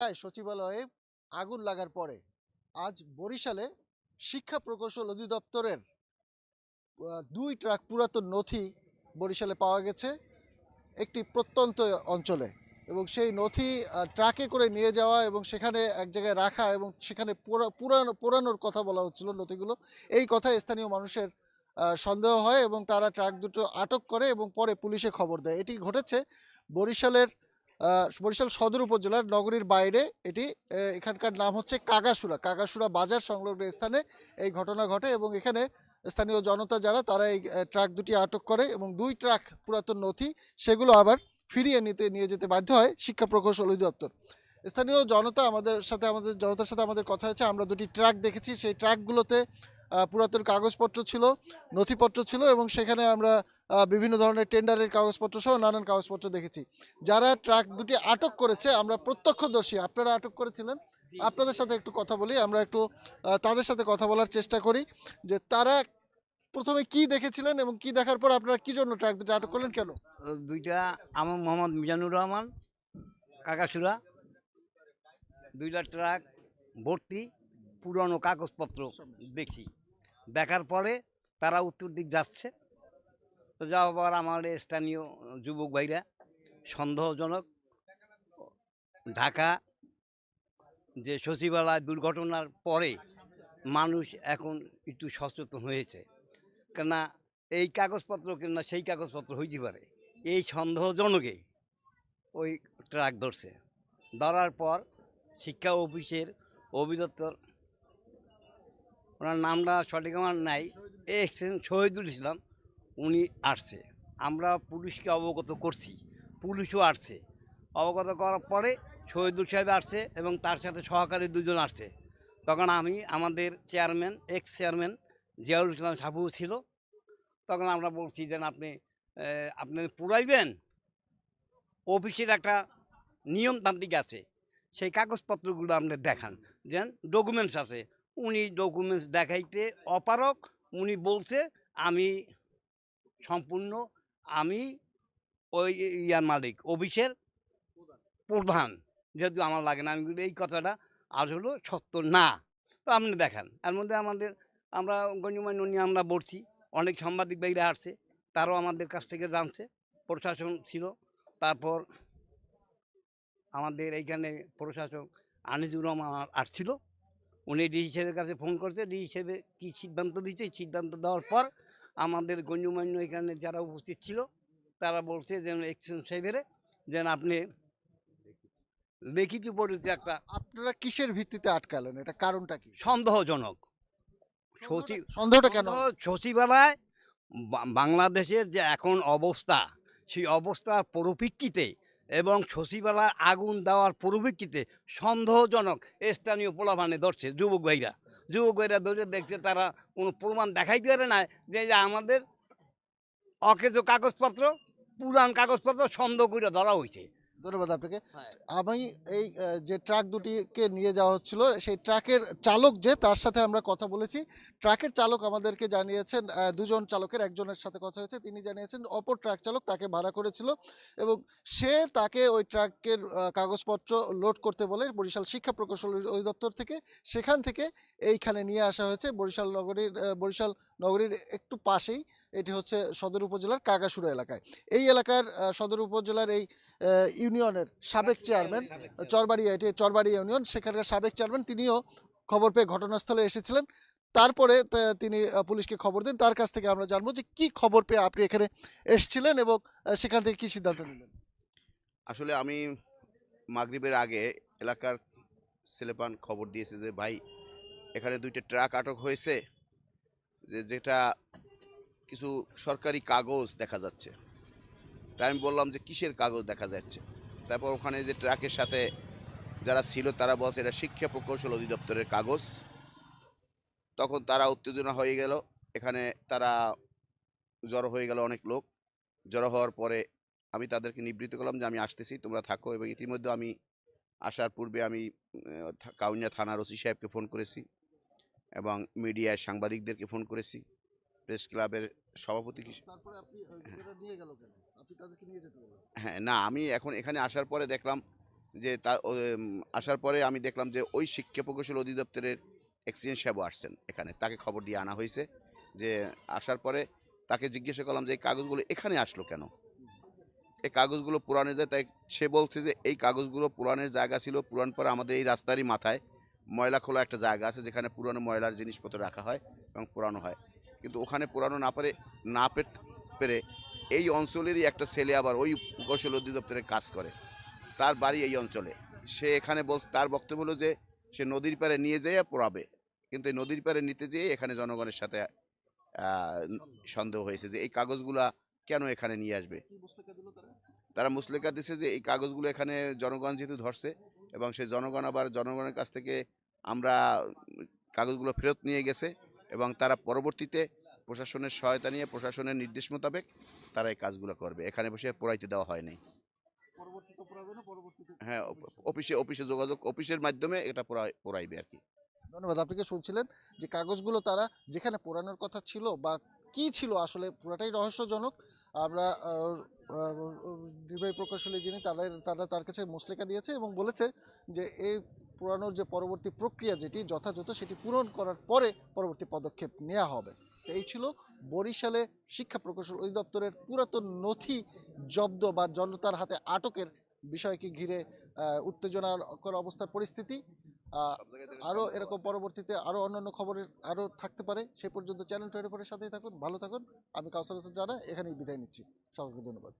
সচিবালয়ে আগুন লাগার পরে আজ বরিশালে শিক্ষা প্রকৌশল অধিদপ্তরের দুই ট্রাক পুরাতন নথি বরিশালে পাওয়া গেছে একটি প্রত্যন্ত অঞ্চলে এবং সেই নথি ট্রাকে করে নিয়ে যাওয়া এবং সেখানে এক জায়গায় রাখা এবং সেখানে পুরানো পোড়ানোর কথা বলা হচ্ছিল নথিগুলো। এই কথায় স্থানীয় মানুষের সন্দেহ হয় এবং তারা ট্রাক দুটো আটক করে এবং পরে পুলিশে খবর দেয়। এটি ঘটেছে বরিশালের বরিশাল সদর উপজেলার নগরীর বাইরে এটি এখানকার নাম হচ্ছে কাগাসুরা কাগাসুরা বাজার সংলগ্ন স্থানে এই ঘটনা ঘটে এবং এখানে স্থানীয় জনতা যারা, তারা এই ট্রাক দুটি আটক করে এবং দুই ট্রাক পুরাতন নথি সেগুলো আবার ফিরিয়ে নিতে, নিয়ে যেতে বাধ্য হয় শিক্ষা প্রকৌশল অধিদপ্তর। স্থানীয় জনতা আমাদের সাথে, আমাদের জনতার সাথে আমাদের কথা হয়েছে, আমরা দুটি ট্রাক দেখেছি। সেই ট্রাকগুলোতে পুরাতন কাগজপত্র ছিল নথিপত্র ছিল এবং সেখানে আমরা বিভিন্ন ধরনের টেন্ডারের কাগজপত্র সহ নানান কাগজপত্র দেখেছি। যারা ট্রাক দুটি আটক করেছে আমরা প্রত্যক্ষদর্শী। আপনারা আটক করেছিলেন? আপনাদের সাথে একটু কথা বলি আমরা একটু তাদের সাথে কথা বলার চেষ্টা করি যে তারা প্রথমে কি দেখেছিলেন এবং কি দেখার পর আপনারা কি জন্য ট্রাক দুটি আটক করলেন কেন? দুইটা আমার মোহাম্মদ মিজানুর রহমান কাকাসুরা। দুইটা ট্রাক ভর্তি পুরনো কাগজপত্র দেখি। দেখার পরে তারা উত্তর দিক যাচ্ছে। তো যাওয়ার পর আমার স্থানীয় যুবক ভাইরা সন্দেহজনক ঢাকা যে সচিবালয় দুর্ঘটনার পরে মানুষ এখন একটু সচেতন হয়েছে। কেননা এই কাগজপত্র কিনা সেই কাগজপত্র হইতে পারে। এই সন্দেহজনকে ওই ট্রাক ধরছে। ধরার পর শিক্ষা অফিসের অভিদপ্তর ওনার নামটা সঠিক আমার নাই। এক্সেন শহীদুল ইসলাম, উনি আসছে। আমরা পুলিশকে অবগত করছি। পুলিশও আসছে। অবগত করার পরে শহীদুল সাহেব আসছে এবং তার সাথে সহকারী দুজন আসছে। তখন আমি, আমাদের chairman ex chairman Ziaul Islam Sabu ছিল। তখন আমরা বলছি যে আপনি আপনি পুরাইবেন? অফিসের একটা নিয়মতান্ত্রিক আছে। সেই কাগজপত্রগুলো আপনি দেখান। যেন ডকুমেন্টস আছে। উনি ডকুমেন্টস দেখাইতে অপারক উনি বলছে, আমি সম্পূর্ণ, আমি ওই ইয়ার মালিক, অফিসের প্রধান, যেহেতু আমার লাগে না। আমি এই কথাটা আজ হলো সত্য না। তো আপনি দেখান, এর মধ্যে আমাদের, আমরা গণ্যমান্য নিয়ে আমরা বলছি, অনেক সাংবাদিক ভাইরা আসছে, তারও আমাদের কাছ থেকে জানছে, প্রশাসন ছিল, তারপর আমাদের এইখানে প্রশাসক আনিজুর রহমান আসছিল উনি ডিসি সাহেবের কাছে ফোন করছে ডিসি সাহেবে কী সিদ্ধান্ত দিচ্ছে এই সিদ্ধান্ত দেওয়ার পর আমাদের গণ্যমান্য এখানে যারা উপস্থিত ছিল তারা বলছে যে এক্সচেঞ্জ সাহেবের যেন আপনি লিখিত পরিচয় একটা আপনারা কিসের ভিত্তিতে আটকালেন? এটা কারণটা কি? সন্দেহজনক। সচিব সন্দেহটা কেন? সচিবালয় বাংলাদেশের যে এখন অবস্থা সেই অবস্থার পরিপ্রেক্ষিতে এবং সচিবালয় আগুন দেওয়ার পরিপ্রেক্ষিতে সন্দেহজনক স্থানীয় পোলাভানে ধরছে যুবক ভাইরা। যুবক ভাইরা ধরে দেখছে তারা কোনো প্রমাণ দেখাইতে পারে না যে যে আমাদের অকেজ কাগজপত্র, পুরান কাগজপত্র সন্দেহ করে ধরা হয়েছে ধন্যবাদ আপনাকে। হ্যাঁ। আমি এই যে ট্রাক দুটিকে নিয়ে যাওয়া হচ্ছিল সেই ট্রাকের চালক যে তার সাথে আমরা কথা বলেছি। ট্রাকের চালক আমাদেরকে জানিয়েছেন দুজন চালকের একজনের সাথে কথা হয়েছে। তিনি জানিয়েছেন অপর ট্রাক চালক তাকে ভাড়া করেছিল এবং সে তাকে ওই ট্রাকের কাগজপত্র লোড করতে বলে বরিশাল শিক্ষা প্রকৌশল অধিদপ্তর থেকে। সেখান থেকে এইখানে নিয়ে আসা হয়েছে। বরিশাল নগরীর বরিশাল নগরীর একটু পাশেই। এটি হচ্ছে সদর উপজেলার কাগাসুরা এলাকায়। এই এলাকার সদর উপজেলার এই ইউনিয়নের সাবেক চেয়ারম্যান চরবাড়িয়া এটি চরবাড়িয়া ইউনিয়ন সেখানকার সাবেক চেয়ারম্যান তিনিও খবর পেয়ে ঘটনাস্থলে এসেছিলেন। তারপরে তা- তিনি পুলিশকে খবর দেন। তার কাছ থেকে আমরা জানব যে কি খবর পেয়ে আপনি এখানে এসেছিলেন এবং সেখান থেকে কি সিদ্ধান্ত নিলেন? আসলে আমি মাগরিবের আগে এলাকার ছেলেপান খবর দিয়েছে যে ভাই এখানে দুইটা ট্রাক আটক হয়েছে। যে যেটা কিছু সরকারি কাগজ দেখা যাচ্ছে। তাই আমি বললাম যে কিসের কাগজ দেখা যাচ্ছে? তারপর ওখানে যে ট্রাকের সাথে যারা ছিল তারা বলছে এটা শিক্ষা প্রকৌশল অধিদপ্তরের কাগজ। তখন তারা উত্তেজনা হয়ে গেল। এখানে তারা জড়ো হয়ে গেল অনেক লোক। জড়ো হওয়ার পরে আমি তাদেরকে নিবৃত্ত করলাম যে আমি আসতেছি, তোমরা থাকো। এবং ইতিমধ্যে আমি আসার পূর্বে আমি কাউনিয়া থানার ওসি সাহেবকে ফোন করেছি এবং মিডিয়ায় সাংবাদিকদেরকে ফোন করেছি। প্রেস ক্লাবের সভাপতি হ্যাঁ না আমি এখন এখানে আসার পরে দেখলাম যে তা আসার পরে আমি দেখলাম যে ওই শিক্ষা প্রকৌশল অধিদপ্তরের এক্সিডেন্ট সাহেবও আসছেন এখানে। তাকে খবর দিয়ে আনা হয়েছে যে আসার পরে তাকে জিজ্ঞাসা করলাম যে এই কাগজগুলো এখানে আসলো কেন? এই কাগজগুলো পুরানো যায় তাই সে বলছে যে এই কাগজগুলো পুরানের জায়গা ছিল পুরান পরে আমাদের এই রাস্তারই মাথায় ময়লা খোলা একটা জায়গা আছে যেখানে পুরানো ময়লার জিনিসপত্র রাখা হয় এবং পুরানো হয়। কিন্তু ওখানে পুরানো না পারে, না পেরে এই অঞ্চলেরই একটা ছেলে আবার ওই কৌশল অধিদপ্তরে কাজ করে, তার বাড়ি এই অঞ্চলে। সে এখানে বল, তার বক্তব্য হলো যে, সে নদীর পাড়ে নিয়ে যেয়ে পোড়াবে, কিন্তু এই নদীর পাড়ে নিতে যেয়ে এখানে জনগণের সাথে সন্দেহ হয়েছে যে, এই কাগজগুলা কেন এখানে নিয়ে আসবে? তারা মুসলেকা দিছে যে, এই কাগজগুলো এখানে জনগণ যেহেতু ধরছে এবং সেই জনগণ আবার জনগণের কাছ থেকে আমরা কাগজগুলো ফেরত নিয়ে গেছে এবং তারা পরবর্তীতে প্রশাসনের সহায়তা নিয়ে প্রশাসনের নির্দেশ মোতাবেক তারা এই কাজগুলো করবে। এখানে বসে পড়াইতে দেওয়া হয় নাই হ্যাঁ অফিসে অফিসে যোগাযোগ অফিসের মাধ্যমে এটা পোড়াই পোড়াইবে আর কি। ধন্যবাদ। আপনি শুনছিলেন যে কাগজগুলো তারা যেখানে পোড়ানোর কথা ছিল বা কি ছিল আসলে পুরাটাই রহস্যজনক? আমরা নির্বাহী প্রকৌশলী যিনি তারা তারা তার কাছে মুসলেকা দিয়েছে এবং বলেছে যে এই পুরানোর যে পরবর্তী প্রক্রিয়া যেটি যথাযথ সেটি পূরণ করার পরে পরবর্তী পদক্ষেপ নেওয়া হবে। তো এই ছিল বরিশালে শিক্ষা প্রকৌশল অধিদপ্তরের পুরাতন নথি জব্দ বা জনতার হাতে আটকের বিষয়কে ঘিরে উত্তেজনার উত্তেজনাকর অবস্থার পরিস্থিতি। আরও এরকম পরবর্তীতে আরও অন্যান্য খবরের আরও থাকতে পারে। সে পর্যন্ত চ্যানেল টোয়েন্টি ফোরের সাথেই থাকুন ভালো থাকুন। আমি কাউসার হোসেন জানা এখানেই বিদায় নিচ্ছি। সকলকে ধন্যবাদ।